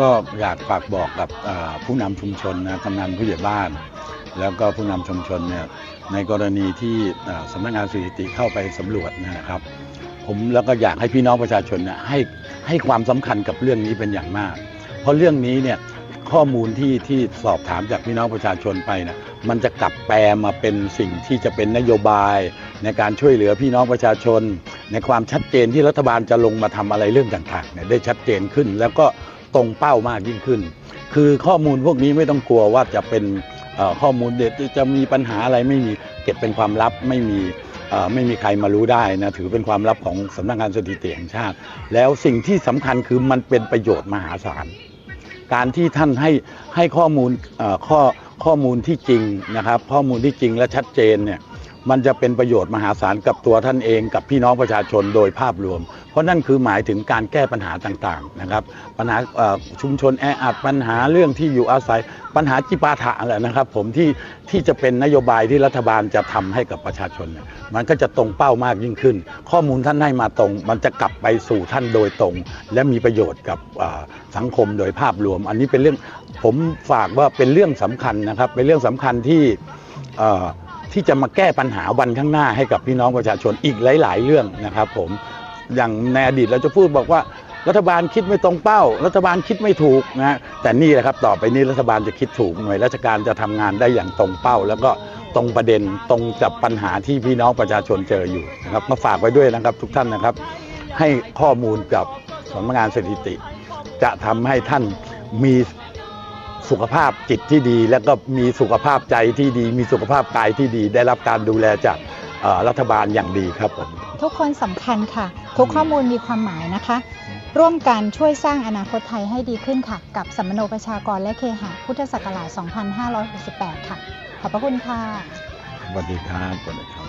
ก็อยากฝากบอกกับผู้นำชุมชนนะกำนันผู้ใหญ่บ้าน แล้วก็ผู้นำชุมชนเนี่ยในกรณีที่สำนักงานสถิติเข้าไปสำรวจนะครับ ผมแล้วก็อยากให้พี่น้องประชาชนเนี่ยให้ให้ความสำคัญกับเรื่องนี้เป็นอย่างมาก เพราะเรื่องนี้เนี่ยข้อมูลที่ที่สอบถามจากพี่น้องประชาชนไปนะมันจะกลับแปลมาเป็นสิ่งที่จะเป็นนโยบาย ในการช่วยเหลือพี่น้องประชาชน ในความชัดเจนที่รัฐบาลจะลงมาทำอะไรเรื่องต่างๆเนี่ยได้ชัดเจนขึ้น แล้วก็ ตรงเป้ามากยิ่งขึ้น คือข้อมูลพวกนี้ไม่ต้องกลัวว่าจะเป็นข้อมูลเด็ดจะมีปัญหาอะไรไม่มีเก็บเป็นความลับไม่มีไม่มีใครมารู้ได้นะถือเป็นความลับของสำนักงานสถิติแห่งชาติ แล้วสิ่งที่สำคัญคือมันเป็นประโยชน์มหาศาลการที่ท่านให้ให้ข้อมูลข้อข้อมูลที่จริงนะครับ ข้อมูลที่จริงและชัดเจนเนี่ย มันจะเป็นประโยชน์มหาศาลกับตัวท่านเองกับพี่น้องประชาชนโดยภาพรวม เพราะนั่นคือหมายถึงการแก้ปัญหาต่างๆนะครับ ปัญหาชุมชนแออัดปัญหาเรื่องที่อยู่อาศัย ปัญหาจิปาถะแหละนะครับ ผมที่ที่จะเป็นนโยบายที่รัฐบาลจะทำให้กับประชาชนเนี่ยมันก็จะตรงเป้ามากยิ่งขึ้น ข้อมูลท่านให้มาตรง มันจะกลับไปสู่ท่านโดยตรง และมีประโยชน์กับสังคมโดยภาพรวม อันนี้เป็นเรื่องผมฝากว่าเป็นเรื่องสำคัญนะครับ เป็นเรื่องสำคัญที่ ที่จะมาแก้ปัญหาวันข้างหน้าให้กับพี่น้องประชาชนอีกหลาย ๆ เรื่องนะครับผมอย่างในอดีตเราจะพูดบอกว่ารัฐบาลคิดไม่ตรงเป้า รัฐบาลคิดไม่ถูกนะแต่นี่แหละครับต่อไปนี้รัฐบาลจะคิดถูกหน่วยราชการจะทำงานได้อย่างตรงเป้า แล้วก็ตรงประเด็นตรงกับปัญหาที่พี่น้องประชาชนเจออยู่นะครับมาฝากไว้ด้วยนะครับทุกท่านนะครับ ให้ข้อมูลกับสำนักงานสถิติ จะทำให้ท่านมี สุขภาพจิตที่ดี แล้วก็มีสุขภาพใจที่ดี มีสุขภาพกายที่ดี ได้รับการดูแลจากเอ่อรัฐบาลอย่างดีครับผมทุกคนสำคัญค่ะ ทุกข้อมูลมีความหมายนะคะ ร่วมกันช่วยสร้างอนาคตไทยให้ดีขึ้นค่ะ กับสัมมโนประชากรและเคหะพุทธศักราช 2568 ค่ะ ขอบพระคุณค่ะสวัสดีครับสวัสดีครับ